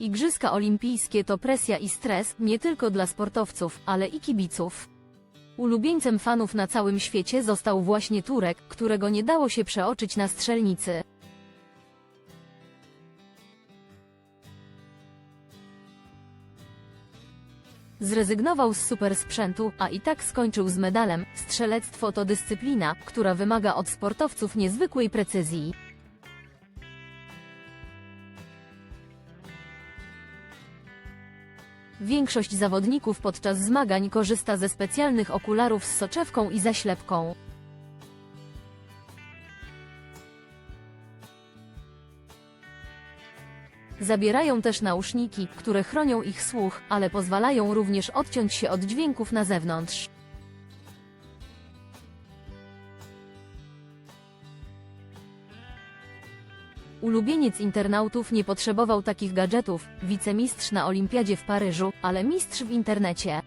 Igrzyska olimpijskie to presja i stres, nie tylko dla sportowców, ale i kibiców. Ulubieńcem fanów na całym świecie został właśnie Turek, którego nie dało się przeoczyć na strzelnicy. Zrezygnował z supersprzętu, a i tak skończył z medalem. Strzelectwo to dyscyplina, która wymaga od sportowców niezwykłej precyzji. Większość zawodników podczas zmagań korzysta ze specjalnych okularów z soczewką i zaślepką. Zabierają też nauszniki, które chronią ich słuch, ale pozwalają również odciąć się od dźwięków na zewnątrz. Ulubieniec internautów nie potrzebował takich gadżetów, wicemistrz na olimpiadzie w Paryżu, ale mistrz w internecie.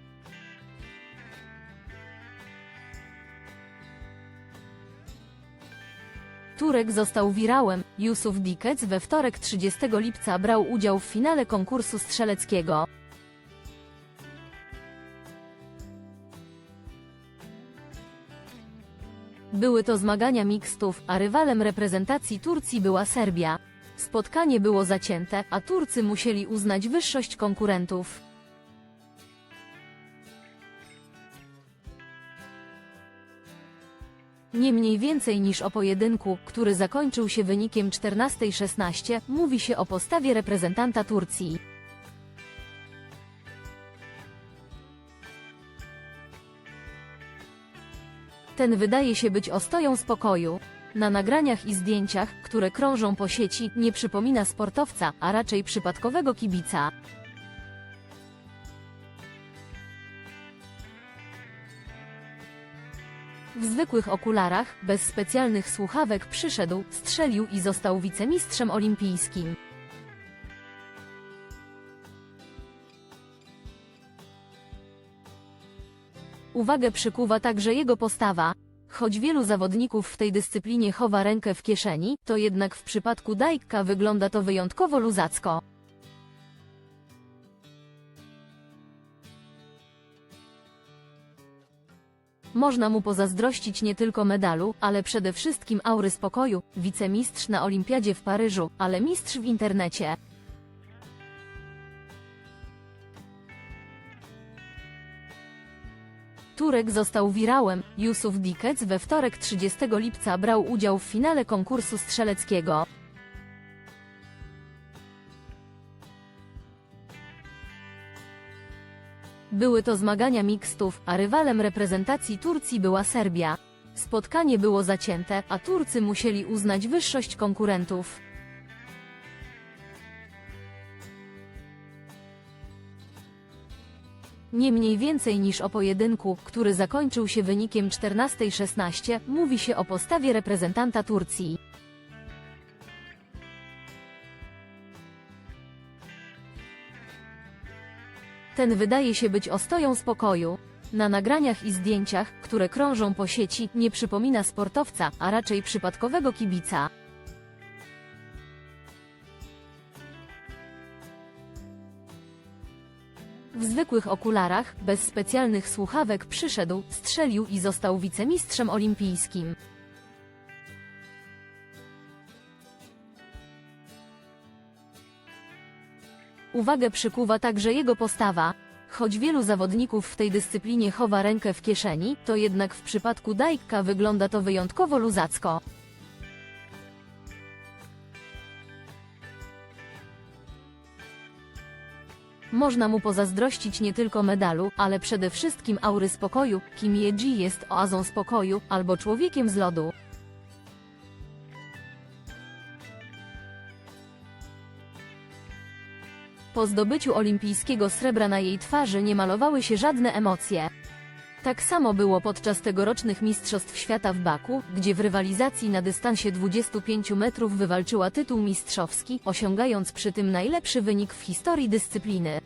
Turek został wirałem. Yusuf Dikec we wtorek 30 lipca brał udział w finale konkursu strzeleckiego. Były to zmagania mixtów, a rywalem reprezentacji Turcji była Serbia. Spotkanie było zacięte, a Turcy musieli uznać wyższość konkurentów. Nie mniej więcej niż o pojedynku, który zakończył się wynikiem 14-16, mówi się o postawie reprezentanta Turcji. Ten wydaje się być ostoją spokoju. Na nagraniach i zdjęciach, które krążą po sieci, nie przypomina sportowca, a raczej przypadkowego kibica. W zwykłych okularach, bez specjalnych słuchawek przyszedł, strzelił i został wicemistrzem olimpijskim. Uwagę przykuwa także jego postawa. Choć wielu zawodników w tej dyscyplinie chowa rękę w kieszeni, to jednak w przypadku Dajka wygląda to wyjątkowo luzacko. Można mu pozazdrościć nie tylko medalu, ale przede wszystkim aury spokoju, wicemistrz na olimpiadzie w Paryżu, ale mistrz w internecie. Turek został wirałem. Yusuf Dikec we wtorek 30 lipca brał udział w finale konkursu strzeleckiego. Były to zmagania mixtów, a rywalem reprezentacji Turcji była Serbia. Spotkanie było zacięte, a Turcy musieli uznać wyższość konkurentów. Nie mniej więcej niż o pojedynku, który zakończył się wynikiem 14-16, mówi się o postawie reprezentanta Turcji. Ten wydaje się być ostoją spokoju. Na nagraniach i zdjęciach, które krążą po sieci, nie przypomina sportowca, a raczej przypadkowego kibica. W zwykłych okularach, bez specjalnych słuchawek przyszedł, strzelił i został wicemistrzem olimpijskim. Uwagę przykuwa także jego postawa. Choć wielu zawodników w tej dyscyplinie chowa rękę w kieszeni, to jednak w przypadku Dajka wygląda to wyjątkowo luzacko. Można mu pozazdrościć nie tylko medalu, ale przede wszystkim aury spokoju, Kim Ye-ji jest oazą spokoju, albo człowiekiem z lodu. Po zdobyciu olimpijskiego srebra na jej twarzy nie malowały się żadne emocje. Tak samo było podczas tegorocznych Mistrzostw Świata w Baku, gdzie w rywalizacji na dystansie 25 metrów wywalczyła tytuł mistrzowski, osiągając przy tym najlepszy wynik w historii dyscypliny.